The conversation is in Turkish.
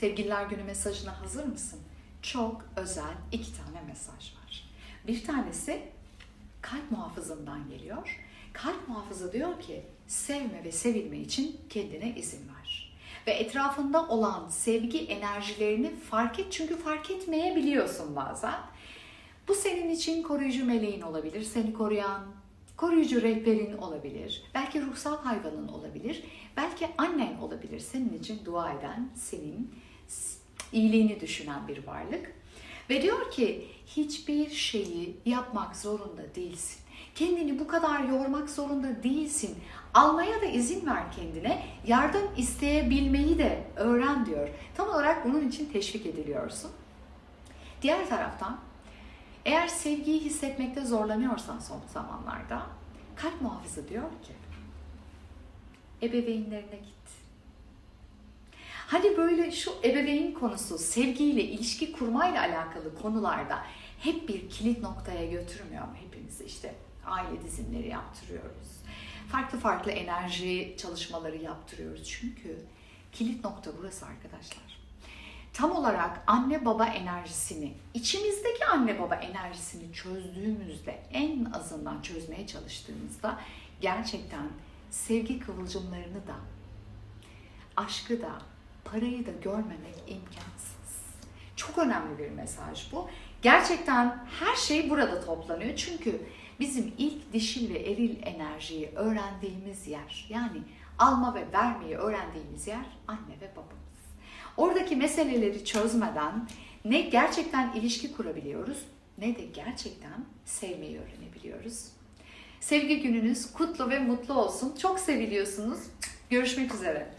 Sevgililer günü mesajına hazır mısın? Çok özel iki tane mesaj var. Bir tanesi kalp muhafızından geliyor. Kalp muhafızı diyor ki sevme ve sevilme için kendine izin ver. Ve etrafında olan sevgi enerjilerini fark et çünkü fark etmeyebiliyorsun bazen. Bu senin için koruyucu meleğin olabilir, seni koruyan koruyucu rehberin olabilir, belki ruhsal hayvanın olabilir, belki annen olabilir. Senin için dua eden, senin iyiliğini düşünen bir varlık. Ve diyor ki hiçbir şeyi yapmak zorunda değilsin. Kendini bu kadar yormak zorunda değilsin. Almaya da izin ver kendine. Yardım isteyebilmeyi de öğren diyor. Tam olarak bunun için teşvik ediliyorsun. Diğer taraftan eğer sevgiyi hissetmekte zorlanıyorsan son zamanlarda kalp muhafızı diyor ki ebeveynlerine git. Hani böyle şu ebeveyn konusu sevgiyle, ilişki kurmayla alakalı konularda hep bir kilit noktaya götürmüyor mu hepimizi? işte aile dizimleri yaptırıyoruz. Farklı farklı enerji çalışmaları yaptırıyoruz. Çünkü kilit nokta burası arkadaşlar. Tam olarak anne baba enerjisini, içimizdeki anne baba enerjisini çözdüğümüzde, en azından çözmeye çalıştığımızda gerçekten sevgi kıvılcımlarını da, aşkı da, parayı da görmemek imkansız. Çok önemli bir mesaj bu. Gerçekten her şey burada toplanıyor. Çünkü bizim ilk dişil ve eril enerjiyi öğrendiğimiz yer, yani alma ve vermeyi öğrendiğimiz yer anne ve babamız. Oradaki meseleleri çözmeden ne gerçekten ilişki kurabiliyoruz ne de gerçekten sevmeyi öğrenebiliyoruz. Sevgi gününüz kutlu ve mutlu olsun. Çok seviliyorsunuz. Görüşmek üzere.